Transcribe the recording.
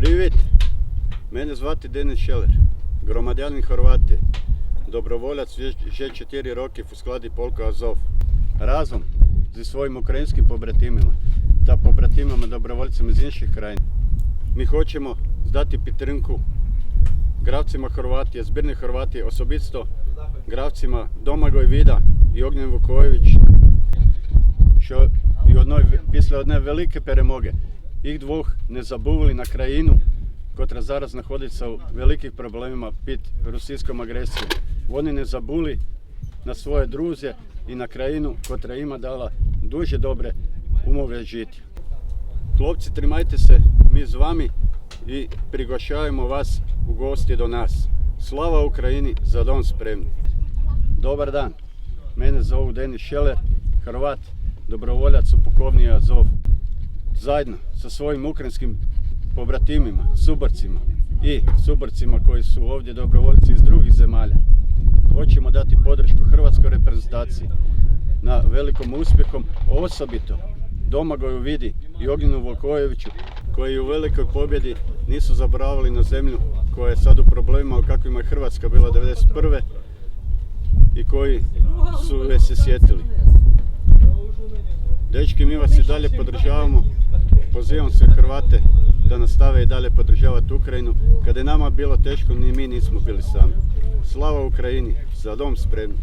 Привіт! Мене звати Денис Шелер, громадянин Хорватії, доброволець вже 4 роки у складі полку Азов. Разом зі своїми українськими побратимами та побратимами добровольцями з інших країн ми хочемо здати підтримку гравцima Хорватії, збірної Хорватії, особисто гравцima Домагoj Vida і Огнєн Вукович, що і одної, після одної великої перемоги їх двох не забули на країну, котра зараз знаходиться у великих проблемах під російською агресією. Вони не забули на своє друзі і на країну, котра їм дала дуже добре умови жити. Хлопці, тримайтеся, ми з вами і приглашаємо вас у гості до нас. Слава Україні! За дом спремні! Добар дан! Мене зову Денис Шелер, Hrvat, dobrovoljac u pukovniji Azov. Zajedno sa svojim ukrajinskim pobratimima, suborcima i suborcima koji su ovdje dobrovoljci iz drugih zemalja. Hoćemo dati podršku hrvatskoj reprezentaciji na velikom uspjehom, osobito Domagoju Vidi i Ognjenu Vokojeviću koji u velikoj pobjedi nisu zaboravili na zemlju koja je sad u problemima u kakvima je Hrvatska bila 91. i koji su se sjetili. Dečki, mi vas i dalje podržavamo. Pozivam sve Hrvate da nastave i dalje podržavati Ukrajinu. Kada je nama bilo teško, ni mi nismo bili sami. Slava Ukrajini, za dom spremni.